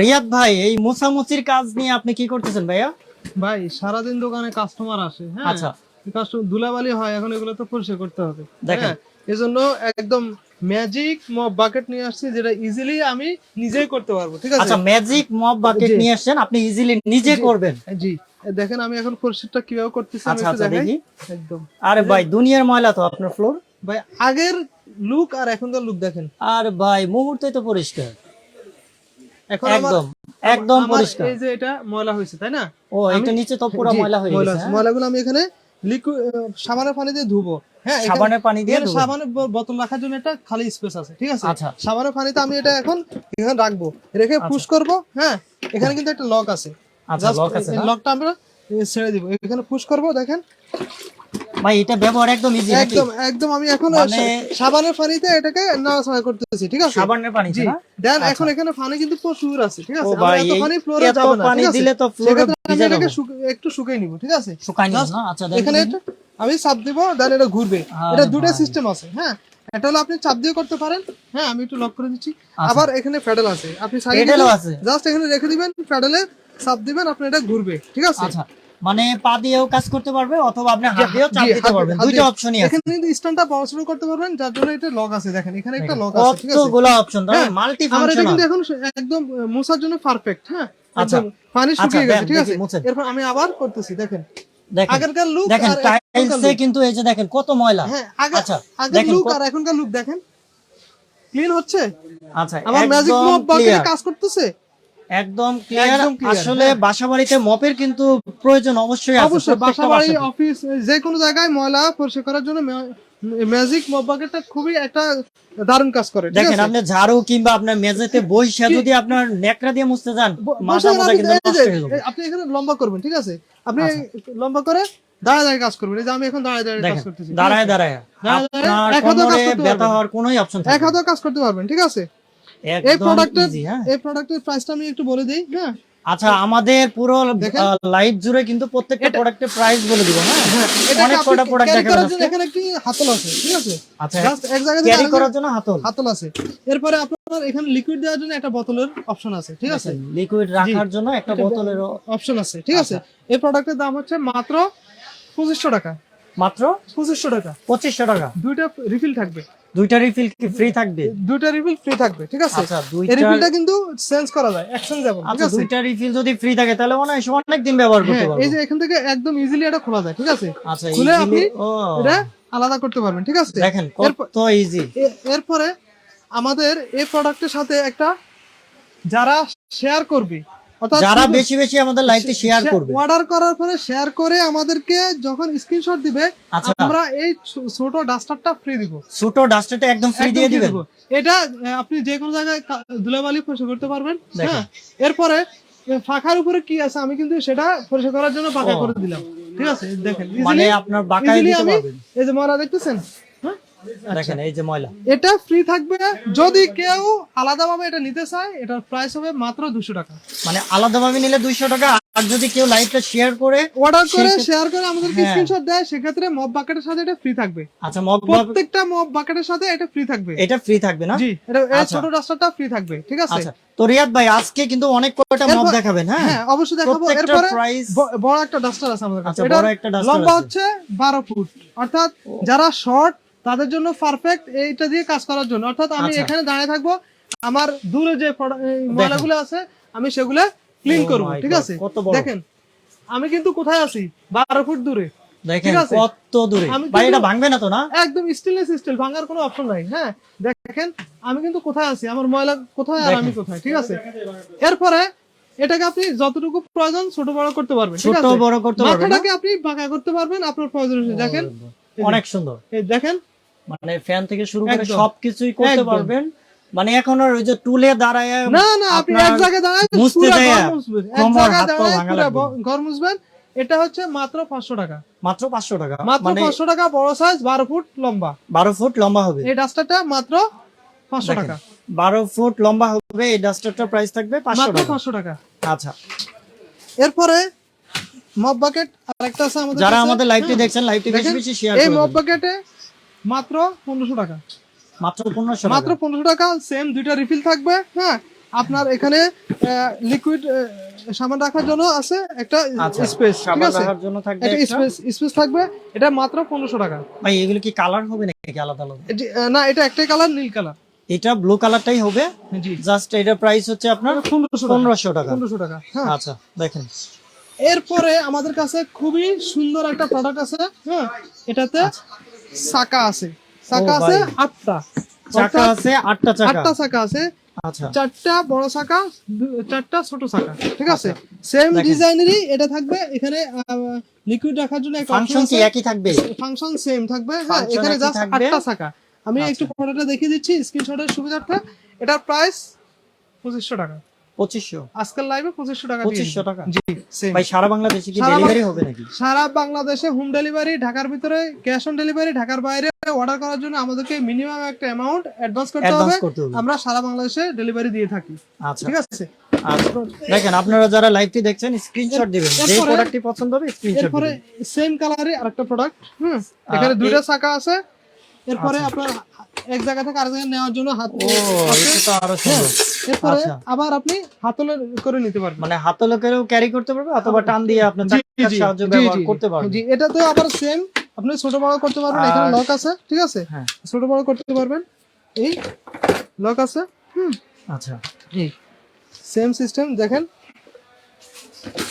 রিয়াদ ভাই এই মোছামুছির কাজ নিয়ে আপনি কি করতেছেন ভাইয়া? ভাই সারাদিন দোকানে কাস্টমার আসে হ্যাঁ? আচ্ছা। ধুলাবালি হয় এখন এগুলো তো পরিষ্কার করতে হবে দেখেন। হ্যাঁ? এজন্য একদম ম্যাজিক মপ বাকেট নিয়ে আসছি যেটা ইজিলি আমি নিজেই করতে পারব ঠিক আছে? আচ্ছা ম্যাজিক মপ বাকেট নিয়ে আসছেন আপনি ইজিলি নিজে করবেন? জি দেখেন আমি এখন পরিষ্কারটা কীভাবে করতেছি আমি আচ্ছা একটু আচ্ছা দেখাই। দেখি। একদম। আরে ভাই দুনিয়ার ময়লা তো আপনার ফ্লোর ভাই আগের লুক আর এখনকার লুক দেখেন। আর ভাই মুহূর্তে তো পরিষ্কার। এখন একদম একদম পরিষ্কার। এই যে এটা ময়লা হয়েছে তাই না? ও এটা নিচে তো পুরো ময়লা হয়ে গেছে? ময়লাগুলো আমি এখানে লিকুইড সাবানের পানি দিয়ে ধুবো। হ্যাঁ সাবানের পানি দিয়ে সাবানের বোতল রাখার জন্য একটা খালি স্পেস আছে ঠিক আছে? আচ্ছা। সাবানের পানিতে আমি এটা এখন এখানে রাখব। রেখে পুশ করব হ্যাঁ? এখানে কিন্তু একটা লক আছে। আচ্ছা লক আছে লকটা আমরা ছেড়ে দিব। এখানে পুশ করব দেখেন। ভাই এটা ব্যবহার একদম ইজি একদম একদম আমি এখন মানে- সাবানের পানিতে এটাকে নাড়াচাড়া করতেছি ঠিক আছে? সাবানের পানি জি। দেন এখন এখানে পানি কিন্তু প্রচুর আছে ঠিক আছে? আমরা এত পানি ফ্লোরে যাবে না পানি দিলে তো আমি ভিজে যাবে। একটু শুকিয়ে নিব ঠিক আছে? শুকাই না? আচ্ছা এখানে আমি চাপ দিব দেন এটা ঘুরবে। হ্যাঁ, এটা দুটো সিস্টেম আছে হ্যাঁ? এটা হলো আপনি চাপ দিয়ে করতে পারেন। হ্যাঁ আমি একটু লক করে দিচ্ছি। আচ্ছা। আবার এখানে প্যাডেল আছে। আপনি সাইডে? জাস্ট এখানে রেখে দিবেন প্যাডেলে চাপ দিবেন আপনি এটা ঘুরবে ঠিক আছে? আচ্ছা। মানে পা দিয়েও কাজ করতে পারবে অথবা আপনি হাত দিয়েও চাপ দিতে পারবেন। দুইটা অপশনই আছে। এখানে কিন্তু স্ট্যান্ডটা বড় ছোট করতে পারবেন যার জন্য এটা লক আছে। দেখেন এখানে একটা লক আছে ঠিক আছে? কতগুলো অপশন হ্যাঁ, মাল্টি ফাংশনাল কিন্তু এখন একদম মোছার জন্য পারফেক্ট হ্যাঁ? আচ্ছা। পানি আচ্ছা, শুকিয়ে গেছে ঠিক আছে? এরপর আমি আবার করতেছি দেখেন। দেখেন আগেরকার লুক দেখেন টাইলসে কিন্তু এই যে দেখেন কত ময়লা। হ্যাঁ আচ্ছা আগের লুক আর এখনকার লুক দেখেন। ক্লিন হচ্ছে? আচ্ছা আমার ম্যাজিক মপ clear, কাজ করতেছে? একদম ক্লিয়ার আসলে হ্যাঁ। বাসা বাড়িতে মপের কিন্তু প্রয়োজন অবশ্যই আছে অবশ্যই বাসা বাড়ি অফিস যে কোনো জায়গায় ময়লা পরিষ্কার করার জন্য ম্যাজিক মপ বাকেটটা খুবই একটা দারুণ কাজ করে দেখেন আপনি ঝাড়ু কিংবা আপনার মেঝেতে বইসা যদি আপনার নেকড়া দিয়ে মুছতে যান মাথা আপনি- কিন্তু নষ্ট হয়ে যাবে। আপনি এখানে লম্বা করবেন ঠিক আছে? আপনি আচ্ছা। লম্বা করে দাঁড়ায় দাঁড়িয়ে কাজ করবেন এই যে আমি এখন দাঁড়ায় দাঁড়িয়ে কাজ করতেছি দাঁড়ায় দাঁড়ায় আপনার কোমরে ব্যথা হওয়ার কোনোই অপশন এক হাতেও কাজ করতে পারবেন ঠিক আছে? এই প্রোডাক্টের হ্যাঁ। এই প্রোডাক্টের প্রাইসটা আমি একটু বলে দিই হ্যাঁ? আচ্ছা আমাদের পুরো। লাইভ জুড়ে কিন্তু প্রত্যেকটা প্রোডাক্টের প্রাইস বলে দিব হ্যাঁ? অনেক কটা প্রোডাক্ট। এখানে একটি হাতল আছে ঠিক আছে? আচ্ছা জাস্ট এক জায়গা থেকে ক্যারি করার জন্য হাতল? হাতল আছে। এরপরে আপনার এখানে লিকুইড দেওয়ার জন্য একটা বোতলের অপশন আছে ঠিক আছে? লিকুইড রাখার জন্য একটা বোতলের অপশন আছে ঠিক আছে? আচ্ছা। এই প্রোডাক্টের দাম হচ্ছে মাত্র পঁচিশশো টাকা। মাত্র? পঁচিশশো টাকা। পঁচিশশো টাকা। দুইটা রিফিল থাকবে। দুইটা রিফিল কি ফ্রি থাকবে? দুইটা রিফিল ফ্রি থাকবে ঠিক আছে? আচ্ছা দুইটা রিফিলটা কিন্তু চেঞ্জ করা যায় এক্সচেঞ্জেবল ঠিক আচ্ছা আছে? দুইটা রিফিল যদি ফ্রি থাকে তাহলে মনে হয় অনেক দিন ব্যবহার করতে হ্যাঁ পারব। এই যে এখান থেকে একদম ইজিলি এটা খোলা যায় ঠিক আছে? আচ্ছা খুলে আপনি এটা আলাদা করতে পারবেন ঠিক আছে? দেখেন কত ইজি এরপরে আমাদের এই প্রোডাক্টের সাথে একটা যারা শেয়ার করবে যারা বেশি বেশি আমাদের লাইভে শেয়ার করবে। অর্ডার করার পরে শেয়ার করে আমাদেরকে যখন স্ক্রিনশট দিবে আচ্ছা। আমরা এই ছোট ডাস্টারটা ফ্রি দিব। ছোট ডাস্টারটা একদম ফ্রি দিয়ে দিবেন। দিব। এটা আপনি যে কোনো জায়গায় ধুলাবালি পরিষ্কার করতে পারবেন হ্যাঁ? এরপরে ফাঁকার উপরে কি আছে আমি কিন্তু সেটা পরিষ্কার করার জন্য ফাঁকা করে দিলাম। ঠিক আছে? দেখেন মানে আপনার বাঁকায় দিতে পারবেন। এই যে মরা দেখতেছেন? দেখেন এই যে ময়লা। এটা ফ্রি থাকবে যদি কেউ আলাদাভাবে এটা নিতে চায় এটার প্রাইস হবে মাত্র দুশো টাকা। মানে আলাদাভাবে নিলে দুইশো টাকা আর যদি কেউ লাইভটা শেয়ার করে অর্ডার করে শেয়ার করে আমাদেরকে হ্যাঁ। স্ক্রিনশট দেয় সেক্ষেত্রে মব বাকেটের সাথে এটা ফ্রি থাকবে। আচ্ছা মগ প্রত্যেকটা মব বাকেটের সাথে এটা ফ্রি থাকবে। এটা ফ্রি থাকবে না? জি এটা এই আচ্ছা। ছোট রাস্তাটা ফ্রি থাকবে ঠিক আছে? আচ্ছা তো রিয়াদ ভাই আজকে কিন্তু অনেক কয়টা মব দেখাবেন হ্যাঁ? হ্যাঁ অবশ্যই দেখাবো। এরপরে বড় একটা ডাস্টার আছে আমাদের কাছে। আচ্ছা, এটা বড় একটা duster লম্বা হচ্ছে বারো ফুট। অর্থাৎ যারা শর্ট তাদের জন্য পারফেক্ট এইটা দিয়ে কাজ করার জন্য। অর্থাৎ আমি আচ্ছা। এখানে দাঁড়িয়ে থাকব আমার দূরে যে ময়লাগুলো আছে আমি সেগুলো ক্লিন Oh করব ঠিক আছে? দেখেন আমি কিন্তু কোথায় আছি? বারো ফুট দূরে দেখেন কত দূরে। ভাই এটা ভাঙবে না তো না? একদম স্টেনলেস স্টিল ভাঙার কোনো অপশন নাই হ্যাঁ? দেখেন আমি কিন্তু কোথায় আছি? আমার ময়লা কোথায় আর আমি কোথায় ঠিক আছে? এরপরে এটাকে আপনি যতটুকু প্রয়োজন ছোট বড় করতে পারবেন ঠিক ছোট আছে? বড় করতে পারবেন মাথাটাকে আপনি বাঁকা করতে পারবেন আপনার প্রয়োজন। দেখেন অনেক সুন্দর। দেখেন মানে ফ্যান থেকে শুরু করে সবকিছুই করতে পারবেন। মানে এখন আর ওই যে টুলে দাঁড়ায় না না আপনি এক জায়গায় দাঁড়ায় যাইয়া মুছবেন। এক জায়গায় দাঁড়ায়। ঘর মুছবেন। এটা হচ্ছে মাত্র পাঁচশো টাকা। মাত্র পাঁচশো টাকা। মাত্র মানে পাঁচশো টাকা বড় সাইজ বারো ফুট লম্বা। বারো ফুট লম্বা হবে। এই ডাস্টারটা মাত্র পাঁচশো দেখেন, টাকা। বারো ফুট লম্বা হবে এই ডাস্টারটার প্রাইস থাকবে পাঁচশো মাত্র টাকা। পাঁচশো টাকা। আচ্ছা। এরপরে মপ বাকেট আরেকটা আছে আমাদের যারা আমাদের লাইভটি। দেখছেন লাইভটি বেশি বেশি শেয়ার এই করবেন মপ বাকেটে মাত্র পনেরোশো টাকা। মাত্র পনেরোশো মাত্র পনেরোশো টাকা সেম দুইটা রিফিল থাকবে হ্যাঁ? আপনার এখানে লিকুইড সামান রাখার জন্য আছে একটা আচ্ছা স্পেস ঠিক আছে? রাখার জন্য থাকবে একটা। স্পেস স্পেস থাকবে এটা মাত্র পনেরোশো টাকা। ভাই এগুলো কি কালার হবে নাকি আলাদা আলাদা? না এটা একটাই কালার নীল কালার এটা ব্লু কালারটাই হবে জি। জাস্ট এটার প্রাইস হচ্ছে আপনার পনেরোশো পনেরোশো টাকা। পনেরোশো টাকা হ্যাঁ। আচ্ছা দেখেন। এরপরে আমাদের কাছে খুবই সুন্দর একটা প্রোডাক্ট আছে হ্যাঁ? এটাতে চাকা আছে। চাকা আছে আটটা। চাকা আছে আটটা চাকা। আটটা চাকা আছে। আচ্ছা। চারটা বড় চাকা চারটা ছোট চাকা। ঠিক আছে? সেম আচ্ছা। ডিজাইনেরই এটা থাকবে। এখানে লিকুইড রাখার জন্য একটা ফাংশন কি একই থাকবে? ফাংশন সেম থাকবে। হ্যাঁ এখানে জাস্ট আটটা চাকা। আমি আচ্ছা। একটু ফটোটা দেখিয়ে দিচ্ছি স্ক্রিনশটের সুবিধার্থে। এটার প্রাইস পঁচিশশো টাকা। পঁচিশশো। আজকাল লাইভে পঁচিশশো টাকা পঁচিশশো টাকা। জি ভাই সারা বাংলাদেশে কি ডেলিভারি হবে নাকি? সারা বাংলাদেশে হোম ডেলিভারি ঢাকার ভিতরে ক্যাশ অন ডেলিভারি ঢাকার বাইরে অর্ডার করার জন্য আমাদেরকে মিনিমাম একটা অ্যামাউন্ট অ্যাডভান্স করতে হবে। আমরা সারা বাংলাদেশে ডেলিভারি দিয়ে থাকি। আচ্ছা। ঠিক আছে? আচ্ছা। দেখেন আপনারা যারা লাইভটি দেখছেন স্ক্রিনশট দিবেন। যে প্রোডাক্টটি পছন্দ হবে স্ক্রিনশট দিবেন। সেম কালারে আরেকটা প্রোডাক্ট হুম? এখানে দুইটা চাকা আছে। এরপরে আচ্ছা। আপনার এক জায়গা থেকে আরেক জায়গায় নেওয়ার জন্য হাত আরও সুন্দর। এরপরে আচ্ছা। আবার আপনি হাতলে করে নিতে পারবেন। মানে হাতে লোকেরও ক্যারি করতে পারবে অথবা টান দিয়ে জি, সাহায্যে ব্যবহার করতে পারবেন। জি এটাতে আবার সেম আপনি ছোট বড় করতে পারবেন এখানে লক আছে ঠিক আছে? হ্যাঁ। ছোট বড় করতে পারবেন এই লক আছে হুম। আচ্ছা। এই সেম সিস্টেম দেখেন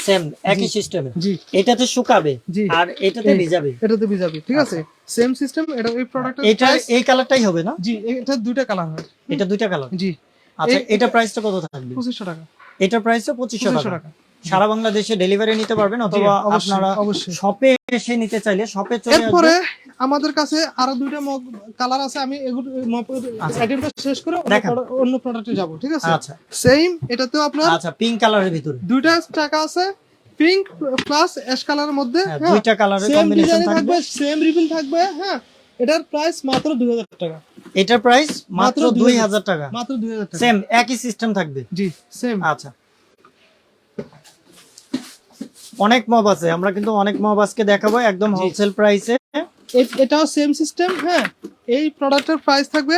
সেম একই সিস্টেমে জি। এটাতে শুকাবে আর এটাতে ভিজাবে। এটাতে ভিজাবে ঠিক আছে? সেম সিস্টেম এটা এই প্রোডাক্ট এটা এই কালারটাই হবে না? জি এটা দুইটা কালার হয়। এটা দুইটা কালার জি। আচ্ছা এটা প্রাইসটা কত থাকবে? 2500 টাকা। এটা প্রাইসটা পঁচিশশো পঁচিশশো টাকা। টাকা সারা বাংলাদেশে ডেলিভারি নিতে পারবেন অথবা আপনারা অবশ্যই। শপে এসে নিতে চাইলে শপে চলে এরপরে আমাদের কাছে আরও দুইটা কালার আছে আমি এগুলো আচ্ছা। আইটেমটা শেষ করে অন্য প্রোডাক্টে যাব ঠিক আছে? আচ্ছা। সেম এটাতেও আপনার আচ্ছা পিঙ্ক কালারের ভিতরে। দুইটা টাকা আছে পিঙ্ক প্লাস অ্যাশ কালারের মধ্যে হ্যাঁ, হ্যাঁ। দুইটা কালারের কম্বিনেশন থাকবে। সেম রিবিল থাকবে হ্যাঁ। এটার প্রাইস মাত্র দুই হাজার টাকা। এটার প্রাইস মাত্র মাত্র দুই 2000 হাজার টাকা। মাত্র দুই হাজার টাকা। সেম একই সিস্টেম থাকবে। জি সেম আচ্ছা। অনেক মব আছে আমরা কিন্তু অনেক মব আজকে দেখাবো একদম হোলসেল প্রাইসে এটাও সেম সিস্টেম হ্যাঁ? এই প্রোডাক্টের প্রাইস থাকবে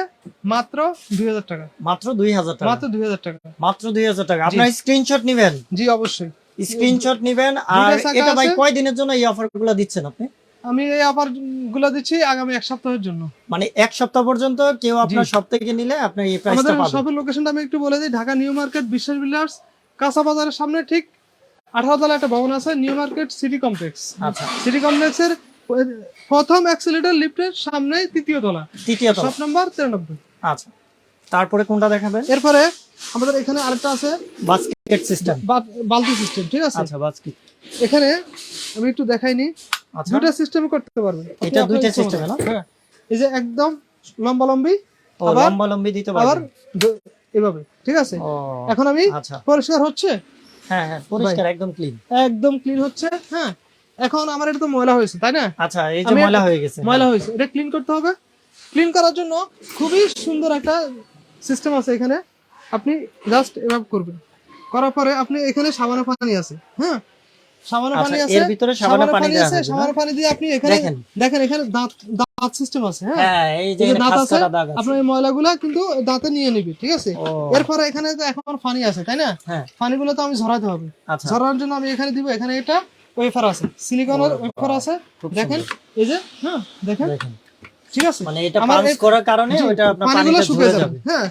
মাত্র দুই হাজার টাকা। মাত্র দুই হাজার টাকা। মাত্র দুই হাজার টাকা। মাত্র দুই হাজার টাকা। আপনার স্ক্রিনশট নিবেন? জি অবশ্যই। স্ক্রিনশট নিবেন আর এটা ভাই কয় দিনের জন্য এই অফারগুলো দিচ্ছেন আপনি? আমি এই অফারগুলো দিচ্ছি আগামী এক সপ্তাহের জন্য। মানে এক সপ্তাহ পর্যন্ত কেউ আপনার সব থেকে নিলে আপনার এই প্রাইসটা পাবেন। আমাদের শপের লোকেশনটা আমি একটু বলে দিই Dhaka new market Biswas builders কাঁচা বাজারের সামনে ঠিক আঠারো তলা একটা ভবন আছে নিউ মার্কেট সিটি কমপ্লেক্স আচ্ছা। সিটি কমপ্লেক্সের প্রথম অ্যাক্সিলেটর লিফটের সামনে তৃতীয় তলা। তৃতীয় শপ নাম্বার তিরানব্বই। আচ্ছা। তারপরে কোনটা দেখাবেন? এরপরে আমাদের এখানে আরেকটা আছে বাস্কেট সিস্টেম বালতি সিস্টেম ঠিক আছে? আচ্ছা বাস্কেট এখানে আমি একটু দেখাইনি। আচ্ছা। দুইটা সিস্টেম করতে পারবেন। এটা দুইটা এ না? হ্যাঁ। এই যে একদম লম্বা লম্বি আবার- লম্বা লম্বি দিতে পারবেন। এভাবে ঠিক আছে? এখন আমি আচ্ছা। পরিষ্কার হচ্ছে? হ্যাঁ হ্যাঁ পরিষ্কার একদম ক্লিন একদম ক্লিন হচ্ছে হ্যাঁ। এখন আমার এটা তো ময়লা হয়েছে তাই না? আচ্ছা এই যে ময়লা হয়ে গেছে ময়লা হয়েছে এটা ক্লিন করতে হবে। ক্লিন করার জন্য খুবই সুন্দর একটা সিস্টেম আছে এখানে। আপনি জাস্ট এভাবে করবেন। করার পরে আপনি এখানে সাবানের পানি আছে হ্যাঁ। সাবানের আচ্ছা, পানি আছে এর ভিতরে সাবানের পানি আছে থাকবে, পানি দিয়ে আপনি এখানে দেখেন। দেখেন এখানে দাঁত দাঁত সিস্টেম আছে হ্যাঁ? হ্যাঁ এই যে দাঁত আছে আপনার এই ময়লাগুলা কিন্তু দাঁতে নিয়ে নিবি ঠিক আছে? এরপরে এখানে তো এখন পানি আছে তাই না? হ্যাঁ। পানিগুলো তো আমি ঝরাতে হবে। আচ্ছা। ঝরানোর জন্য আমি এখানে দিব এখানে এটা ওয়েফার আছে সিলিকনের ওয়েফার আছে। দেখেন এই যে হ্যাঁ দেখেন। ঠিক আছে? মানে এটা পাঞ্চ করার কারণে ওটা আপনার পানিগুলো শুকিয়ে যাবে। হ্যাঁ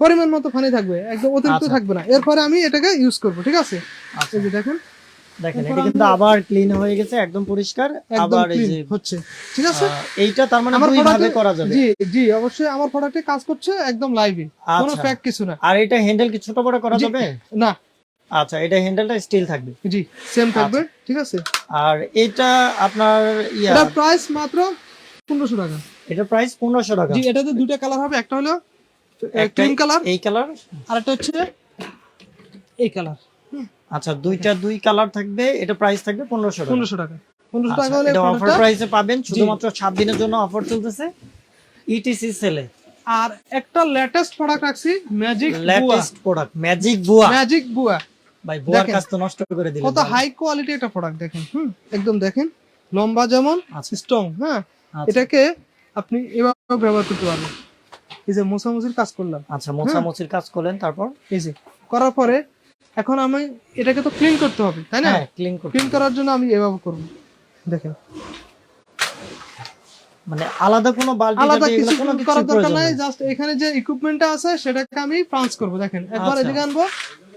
পরিমাণ মতো পানি থাকবে একদম অতিরিক্ত আচ্ছা। থাকবে না। এরপরে আমি এটাকে ইউজ করব ঠিক আছে? আচ্ছা। এই যে দেখেন দেখেন এটা কিন্তু আবার ক্লিন হয়ে গেছে একদম পরিষ্কার। আবার এই যে হচ্ছে। ঠিক আছে? এইটা তার মানে দুই ভাবে করা যাবে। জি জি অবশ্যই আমার প্রোডাক্টে কাজ করছে একদম লাইভে কোনো আচ্ছা। কিছু না। আর এটা হ্যান্ডেল কি ছোট বড় করা যাবে? না। আচ্ছা এটা হ্যান্ডেলটা স্টিল থাকবে। জি সেম থাকবে আচ্ছা। ঠিক আছে? আর এটা আপনার ইয়া এটা প্রাইস মাত্র পনেরোশো টাকা। এটা প্রাইস পনেরোশো টাকা। জি এটাতে দুইটা কালার হবে একটা হলো ক্রিম কালার এই কালার আর একটা হচ্ছে এই কালার আচ্ছা দুইটা দুই কালার থাকবে এটা প্রাইস থাকবে পনেরোশো টাকা। পনেরোশো টাকা। পনেরোশো আচ্ছা, টাকা হলে অফার প্রাইসে পাবেন শুধুমাত্র সাত দিনের জন্য অফার চলতেছে। E ইটিসি সেলে আর একটা লেটেস্ট প্রোডাক্ট রাখছি ম্যাজিক বুয়া লেটেস্ট প্রোডাক্ট ম্যাজিক বুয়া ম্যাজিক বুয়া ভাই বুয়ার কাজ তো নষ্ট করে দিলেন কত হাই কোয়ালিটি একটা প্রোডাক্ট দেখেন হুম একদম দেখেন। লম্বা যেমন আচ্ছা। স্ট্রং হ্যাঁ। আচ্ছা। এটাকে আপনি এভাবে ব্যবহার করতে পারবেন। এই যে মোছামুছির কাজ করলাম। আচ্ছা মোছামুছির কাজ করলেন তারপর? এই যে করার পরে এখন আমি এটাকে তো ক্লিন করতে হবে তাই না? হ্যাঁ ক্লিন করতে ক্লিন করার জন্য আমি এভাবে করব। দেখেন। মানে আলাদা কোনো বালতি আলাদা কিছু কোনো করার দরকার নাই জাস্ট এখানে যে ইকুইপমেন্টটা আছে সেটাকে আমি ট্রান্স করব। দেখেন একবার আচ্ছা। এদিকে আনব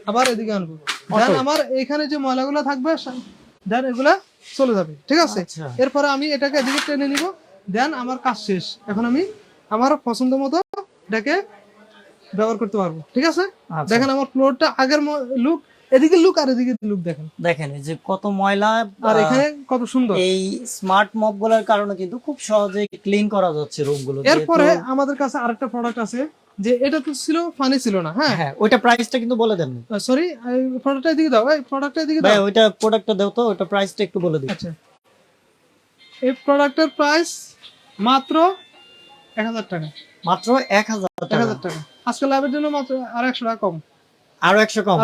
আবার এদিকে আনব। দেন আমার এখানে যে ময়লাগুলো থাকবে দেন এগুলা চলে যাবে ঠিক আছে? আচ্ছা। এরপরে আমি এটাকে এদিকে টেনে নিব। দেন আমার কাজ শেষ। এখন আমি আমার পছন্দ মতো এটাকে ব্যবহার করতে পারব ঠিক আছে? আচ্ছা। দেখেন আমার ফ্লোরটা আগের লুক এদিকে লুক আর এদিকে লুক দেখেন। দেখেন এই যে কত ময়লা আর এখানে কত সুন্দর। এই স্মার্ট মপগুলোর কারণে কিন্তু খুব সহজে ক্লিন করা যাচ্ছে রুমগুলো। এরপরে আমাদের কাছে আরেকটা প্রোডাক্ট আছে যে এটা তো ছিল ফানি ছিল না হ্যাঁ? হ্যাঁ ওইটা প্রাইসটা কিন্তু বলে দেন সরি প্রোডাক্টটা এদিকে দাও এই প্রোডাক্টটা এদিকে ভাই দাও। ওইটা প্রোডাক্টটা দাও তো ওইটা প্রাইসটা একটু বলে দিন আচ্ছা। এই প্রোডাক্টের প্রাইস মাত্র এক হাজার টাকা। মাত্র এক হাজার এক টাকা হাজার টাকা। আজকে লাভের জন্য মাত্র আর একশো টাকা কম। আরও একশো কম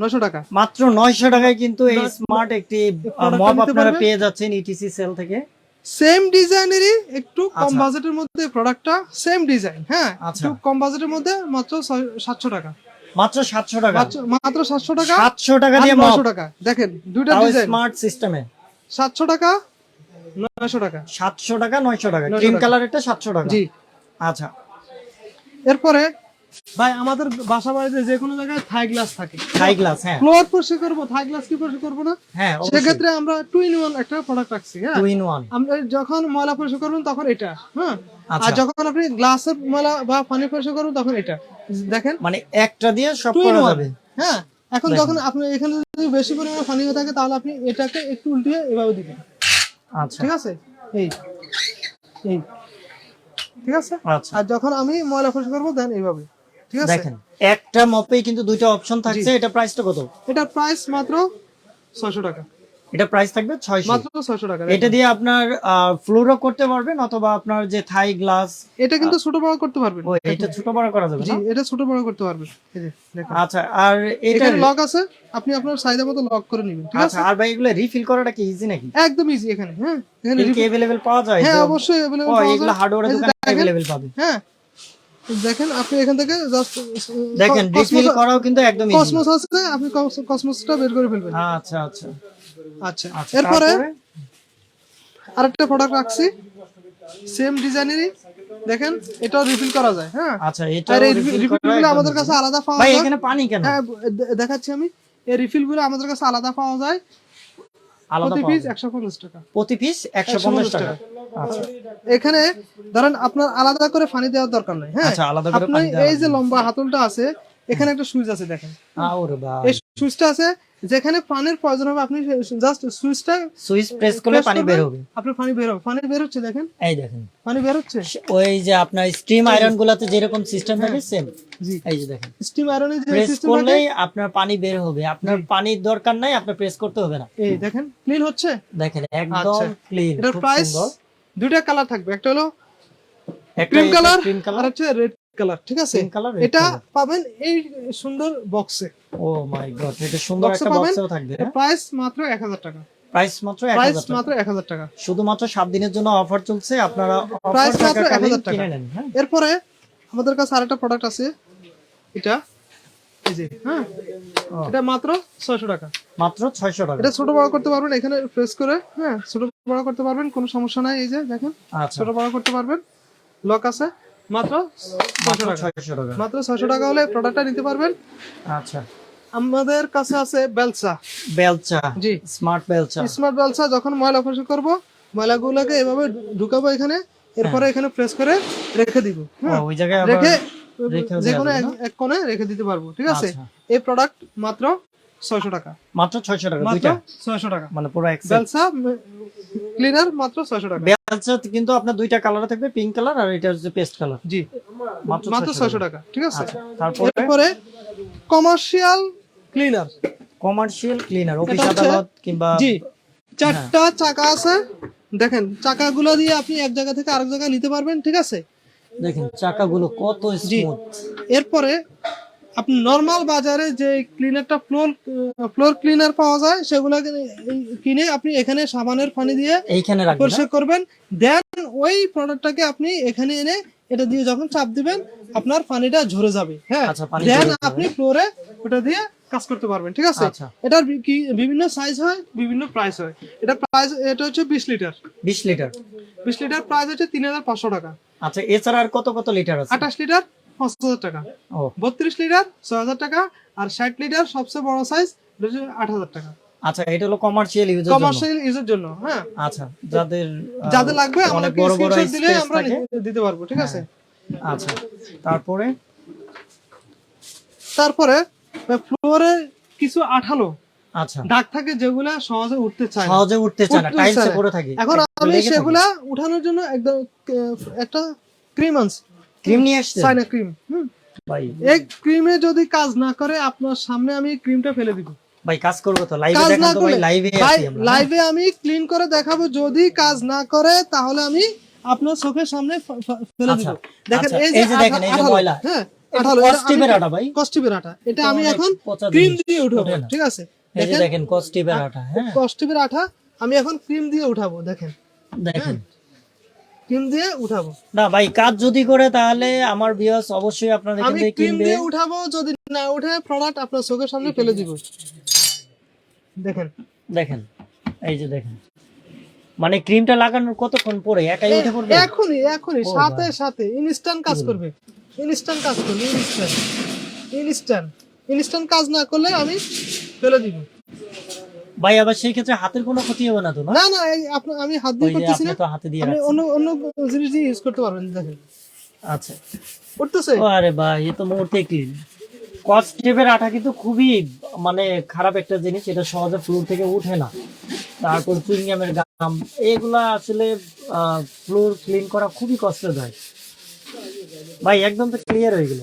নয়শো টাকা। মাত্র নয়শো টাকায় কিন্তু এই স্মার্ট একটি মপ আপনারা পেয়ে যাচ্ছেন ইটিসি সেল থেকে। সেম ডিজাইনেরই একটু কম আচ্ছা। বাজেটের মধ্যে প্রোডাক্টটা সেম ডিজাইন হ্যাঁ? আচ্ছা। একটু কম বাজেটের মধ্যে মাত্র সাতশো টাকা। মাত্র সাতশো টাকা। মাত্র- সাতশো টাকা সাতশো টাকা দিয়ে নয়শো টাকা। দেখেন দুইটা ডিজাইন স্মার্ট সিস্টেমে সাতশো টাকা নয়শো টাকা। সাতশো টাকা নয়শো টাকা। ক্রিম কালার এটা সাতশো টাকা। জি। আচ্ছা। এরপরে ভাই আমাদের বাসা বাড়িতে যে কোনো জায়গায় থাই গ্লাস থাকে। হাই গ্লাস হ্যাঁ। ফ্লোর পরিষ্কার করব থাই গ্লাস কি পরিষ্কার করব না? হ্যাঁ সেক্ষেত্রে আমরা টু ইন ওয়ান একটা প্রোডাক্ট রাখছি হ্যাঁ? টু ইন ওয়ান আমরা যখন ময়লা পরিষ্কার করবেন তখন এটা হ্যাঁ? আর আচ্ছা। যখন আপনি গ্লাসের ময়লা বা পানি পরিষ্কার করবেন তখন এটা। দেখেন? মানে একটা দিয়ে সব করা যাবে। হ্যাঁ? এখন যখন আপনি এখানে যদি বেশি পরিমাণে পানি হয়ে থাকে তাহলে আপনি এটাকে একটু উল্টিয়ে এভাবে দিবেন। আচ্ছা। ঠিক আছে? এই এই। ঠিক আছে? আচ্ছা। আর যখন আমি ময়লা পরিষ্কার করব দেন এইভাবে। ঠিক আছে? দেখেন একটা মপেই কিন্তু দুইটা অপশন থাকছে এটা প্রাইসটা কত? এটা প্রাইস মাত্র ছয়শো টাকা। এটা প্রাইস থাকবে ছয়শো মাত্র ছয়শো টাকা এটা দিয়ে আপনার ফ্লোরও করতে পারবেন অথবা আপনার যে থাই গ্লাস এটা কিন্তু ছোট বড় করতে পারবেন ও এটা ছোট বড় করা যাবে জি না এটা ছোট বড় করতে পারবেন এই যে দেখুন আচ্ছা আর এটা এখানে লক আছে আপনি আপনার চাহিদা মতো লক করে নেবেন ঠিক আছে আচ্ছা আর ভাই এগুলো রিফিল করাটা কি ইজি নাকি একদম ইজি এখানে হ্যাঁ এখানে এগুলো কি अवेलेबल পাওয়া যায় হ্যাঁ যে- অবশ্যই available ও পাওয়া এগুলো যায়। হার্ডওয়্যারের এই যে দোকানে দেখেন, अवेलेबल পাবে হ্যাঁ দেখেন আপনি এখান থেকে জাস্ট দেখেন রিফিল করাও কিন্তু একদম ইজি কসমোস আছে আপনি কসমোসটা বের করে ফেলবেন আচ্ছা আচ্ছা আচ্ছা আচ্ছা এরপরে আরেকটা প্রোডাক্ট রাখছি। সেম ডিজাইনেরই দেখেন এটাও রিফিল করা যায় হ্যাঁ? আচ্ছা এটা আর রিফিলগুলো আমাদের কাছে আলাদা পাওয়া ভাই যায়। এখানে পানি কেন? হ্যাঁ দেখাচ্ছি আমি। এই রিফিলগুলো আমাদের কাছে আলাদা পাওয়া যায়। আলাদা প্রতি পিস যায়। একশো পঞ্চাশ টাকা। প্রতি পিস 150 টাকা। আচ্ছা। এখানে ধরেন আপনার আলাদা করে পানি দেওয়ার দরকার নাই হ্যাঁ? আচ্ছা আলাদা করে পানি এই যে লম্বা হাতলটা আছে এখানে একটা সুইচ আছে দেখেন। আরে এই সুইচটা আছে যেখানে পানির প্রয়োজন হবে আপনি জাস্ট সুইচটা সুইচ প্রেস করলে পানি বের হবে। আপনার পানি বের হবে। পানি বের হচ্ছে দেখেন। এই দেখেন। পানি বের হচ্ছে? ওই যে আপনার স্টিম আয়রন গুলাতে যেরকম সিস্টেম থাকে সেম এই যে দেখেন। স্টিম আয়রনের যে প্রেস করলেই আপনার পানি বের হবে। আপনার পানির দরকার নাই আপনার প্রেস করতে হবে না। এই দেখেন ক্লিন হচ্ছে? দেখেন একদম আচ্ছা। ক্লিন এটার প্রাইস দুইটা কালার থাকবে। একটা হলো ক্রিম কালার আর কালার হচ্ছে রেড কালার ঠিক আছে? এটা পাবেন এই সুন্দর বক্সে ও মাই গড এটা সুন্দর একটা বক্সেও থাকবে প্রাইস মাত্র এক হাজার টাকা। প্রাইস মাত্র 1000 টাকা। মাত্র শুধুমাত্র সাত দিনের জন্য অফার চলছে আপনারা Price মাত্র 1000 টাকা। হ্যাঁ? এরপরে আমাদের কাছে আরেকটা প্রোডাক্ট আছে এটা এই যে হ্যাঁ? এটা মাত্র ছয়শো টাকা। মাত্র 600 টাকা। এটা ছোট বড় করতে পারবেন এখানে প্রেস করে হ্যাঁ? ছোট বড় করতে পারবেন কোনো সমস্যা নাই এই যে দেখেন। আচ্ছা। ছোট বড় করতে পারবেন। লক আছে। মাত্র ছয়শো টাকা। 600 টাকা। মাত্র ছয়শো টাকা হলে প্রোডাক্টটা নিতে পারবেন। আচ্ছা। আমাদের কাছে আছে বেলসা বেলচা জি। স্মার্ট বেলচা স্মার্ট বেলসা যখন ময়লা পরিষ্কার করব ময়লাগুলোকে এভাবে ঢুকাবো এখানে এরপরে এখানে প্রেস করে রেখে দিব। হ্যাঁ। ওই জায়গায় রেখে যে কোনো এক- এক কোণে রেখে দিতে পারব ঠিক আছে? আচ্ছা। এই প্রোডাক্ট মাত্র ছয়শো টাকা। মাত্র 600 টাকা দুইটা? ছয়শো টাকা। মানে পুরো এক বেলসা ক্লিনার মাত্র ছয়শো টাকা। বেলচা কিন্তু আপনার দুইটা কালার থাকবে পিঙ্ক কালার আর এটা হচ্ছে পেস্ট কালার জি। মাত্র মাত্র 600 ছয়শো টাকা। ঠিক আছে? আচ্ছা তারপরে? Commercial cleaner commercial cleaner office আদালত কিংবা জি চারটা চাকা আছে। দেখেন চাকাগুলো দিয়ে আপনি এক জায়গা থেকে আরেক জায়গায় নিতে পারবেন ঠিক আছে? দেখেন চাকাগুলো কত স্মুথ এরপরে আপনি নর্মাল বাজারে যে ক্লিনারটা ফ্লোর ফ্লোর ক্লিনার পাওয়া যায় সেগুলা কিনে আপনি এখানে সাবানের পানি দিয়ে এইখানে রাখবেন পরিষ্কার করবেন। দেন ওই প্রোডাক্টটাকে আপনি এখানে এনে এটা দিয়ে যখন চাপ দিবেন আপনার পানিটা ঝরে যাবে হ্যাঁ? আচ্ছা, দেন আপনি ফ্লোরে ওটা দিয়ে কাজ করতে পারবেন ঠিক আছে? আচ্ছা। এটার কি বিভিন্ন সাইজ হয় বিভিন্ন প্রাইস হয়। এটা প্রাইস এটা হচ্ছে বিশ লিটার বিশ লিটার বিশ লিটার প্রাইস হচ্ছে তিন হাজার পাঁচশো টাকা। আচ্ছা এছাড়া আর কত কত লিটার আছে? আঠাশ লিটার পাঁচ হাজার টাকা। বত্রিশ লিটার ছয় হাজার টাকা আর ষাট লিটার সবচেয়ে বড় সাইজ আট হাজার টাকা। আচ্ছা এটা হলো কমার্শিয়াল ইউজের জন্য? কমার্শিয়াল ইউজের জন্য হ্যাঁ। আচ্ছা যাদের যাদের লাগবে অনেক বড় বড় দিলে আমরা দিতে পারব ঠিক আছে? আচ্ছা তারপরে? তারপরে ফ্লোরে কিছু আঠালো। আচ্ছা। দাগ থাকে যেগুলা সহজে উঠতে চায়। সহজে উঠতে চায় না টাইলসে পড়ে থাকে। এখন আমি সেগুলা উঠানোর জন্য একদম একটা ক্রিম আনছি। ক্রিম নিয়ে আসছে চায়না ক্রিম হুম। ভাই এই ক্রিমে যদি কাজ না করে আপনার সামনে আমি ক্রিমটা ফেলে দিব। ভাই কাজ করব তো লাইভে তো ভাই লাইভে আছি আমরা হ্যাঁ? লাইভে আমি ক্লিন করে দেখাবো যদি কাজ না করে তাহলে আমি আপনার চোখের সামনে ফেলে দিব। আচ্ছা, দেখেন আচ্ছা, এই যে দেখেন, এই যে ময়লা। হ্যাঁ এটা আটা ভাই। আটা এটা আমি এখন ক্রিম দিয়ে উঠাবো ঠিক আছে? দেখেন? দেখেন কস্টিপের আটা হ্যাঁ। আঠা আমি এখন ক্রিম দিয়ে উঠাবো দেখেন। দেখেন। ক্রিম দিয়ে উঠাবো। না ভাই কাজ যদি করে তাহলে আমার ভিউয়ার্স অবশ্যই আপনাদের আমি ক্রিম দিয়ে উঠাবো যদি না উঠে প্রোডাক্ট আপনার চোখের সামনে ফেলে দিব। দেখেন। দেখেন এই যে দেখেন। মানে ক্রিমটা লাগানোর কতক্ষণ পরে? একাই উঠে পড়বে? এখনই এখনই সাথে সাথে ইনস্ট্যান্ট কাজ করবে। ইনস্ট্যান্ট কাজ করবে ইনস্ট্যান্ট ইনস্ট্যান্ট ইনস্ট্যান্ট কাজ না করলে আমি ফেলে দিব। ভাই আবার সেই ক্ষেত্রে হাতের কোনো ক্ষতি হবে না তো না? না না এই আপনার আমি হাত দিয়ে করতেছি আপনি না তো হাতে দিয়ে আপনি অন্য অন্য জিনিস দিয়ে ইউজ করতে পারবেন দেখেন। আচ্ছা। উঠতেছে? ও আরে ভাই এ তো মুহূর্তে ক্লিন কস্টেপের আটা কিন্তু খুবই মানে খারাপ একটা জিনিস এটা সহজে ফ্লোর থেকে উঠে না। তারপর চুইংগামের গাম এগুলা আসলে ফ্লোর ক্লিন করা খুবই কষ্টদায়ক। ভাই একদম তো ক্লিয়ার হয়ে গেল।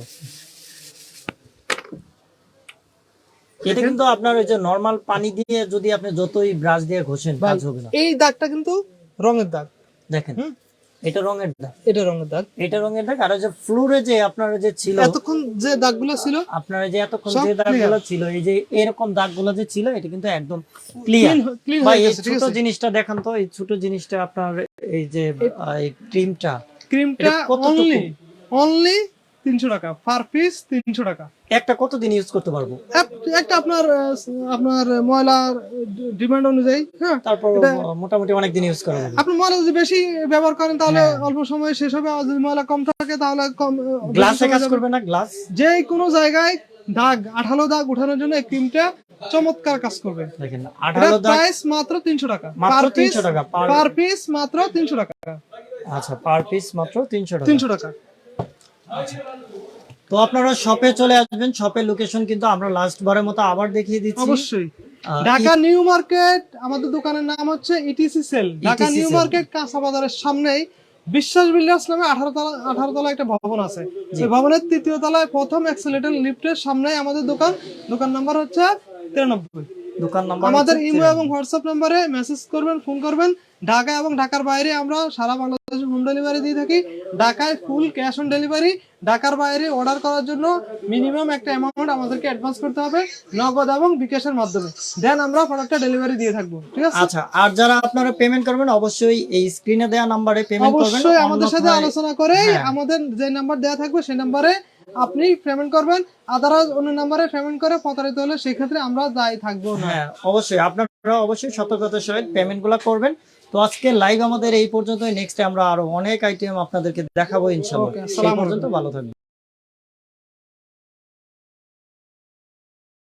এটা কিন্তু আপনার ওই যে নর্মাল পানি দিয়ে যদি আপনি যতই ব্রাশ দিয়ে ঘষেন কাজ হবে না। এই দাগটা কিন্তু রঙের দাগ। দেখেন এটা রঙের দাগ। এটা রঙের দাগ। এটা রঙের দাগ আর যে ফ্লোরে যে আপনার যে ছিল এতক্ষণ যে দাগগুলো ছিল আপনার যে এতক্ষণ যে দাগগুলো ছিল এই যে এরকম দাগগুলো যে ছিল এটা কিন্তু একদম ক্লিয়ার ভাই এই ছোট? জিনিসটা দেখান তো এই ছোট জিনিসটা আপনার এই যে এই ক্রিমটা ক্রিমটা? অনলি অনলি তিনশো টাকা পার পিস তিনশো টাকা। একটা কতদিন ইউজ করতে পারব? একটা আপনার আপনার ময়লার ডিমান্ড অনুযায়ী হ্যাঁ? তারপর মোটামুটি অনেক দিন ইউজ করা যাবে। আপনি ময়লা যদি বেশি ব্যবহার করেন তাহলে হ্যাঁ। অল্প সময় শেষ হবে আর যদি ময়লা কম থাকে তাহলে কম গ্লাসে কাজ করবে না? গ্লাস যে কোনো জায়গায় দাগ আঠালো দাগ উঠানোর জন্য এই ক্রিমটা চমৎকার কাজ করবে। দেখেন আঠারো দাগ প্রাইস মাত্র তিনশো টাকা। মাত্র পার পিস 300 টাকা, পার পিস মাত্র তিনশো টাকা। আচ্ছা পার পিস মাত্র তিনশো টাকা। তিনশো টাকা। তো আপনারা শপে চলে আসবেন শপের লোকেশন কিন্তু আমরা লাস্ট বারের মতো আবার দেখিয়ে দিচ্ছি। অবশ্যই। ঢাকা নিউ মার্কেট আমাদের দোকানের নাম হচ্ছে ETC sale Dhaka new market কাঁচা বাজারের সামনেই বিশ্বাস বিল্ডার্স নামে আঠারো তলা আঠারো তলা একটা ভবন আছে। সেই ভবনের তৃতীয় তলায় প্রথম এক্সেলেটার লিফটের সামনে আমাদের দোকান। দোকান নাম্বার হচ্ছে তিরানব্বই। দোকান নাম্বার আমাদের ইমো এবং হোয়াটসঅ্যাপ নাম্বারে মেসেজ করবেন ফোন করবেন। ঢাকা এবং ঢাকার বাইরে আমরা সারা বাংলাদেশে হোম ডেলিভারি দিয়ে থাকি। ঢাকায় ফুল ক্যাশ অন ডেলিভারি ঢাকার বাইরে অর্ডার করার জন্য মিনিমাম একটা অ্যামাউন্ট আমাদেরকে অ্যাডভান্স করতে হবে নগদ এবং বিকাশের মাধ্যমে। দেন আমরা প্রোডাক্টটা ডেলিভারি দিয়ে থাকব ঠিক আছে? আচ্ছা আর যারা আপনারা পেমেন্ট করবেন অবশ্যই এই স্ক্রিনে দেওয়া নাম্বারে পেমেন্ট করবেন। অবশ্যই আমাদের সাথে আলোচনা করে হ্যাঁ। আমাদের যে নাম্বার দেওয়া থাকবে সেই নাম্বারে আপনি পেমেন্ট করবেন আদারাজ অন্য নাম্বারে পেমেন্ট করে প্রতারিত হলে সেক্ষেত্রে আমরা যাই থাকব না। হ্যাঁ অবশ্যই। আপনারা অবশ্যই সতর্কতার সহিত পেমেন্টগুলো করবেন। তো আজকে লাইভ আমাদের এই পর্যন্তই। নেক্সট আমরা আরও অনেক আইটেম আপনাদেরকে দেখাবো ইনশাআল্লাহ। সেই পর্যন্ত ভালো থাকবেন।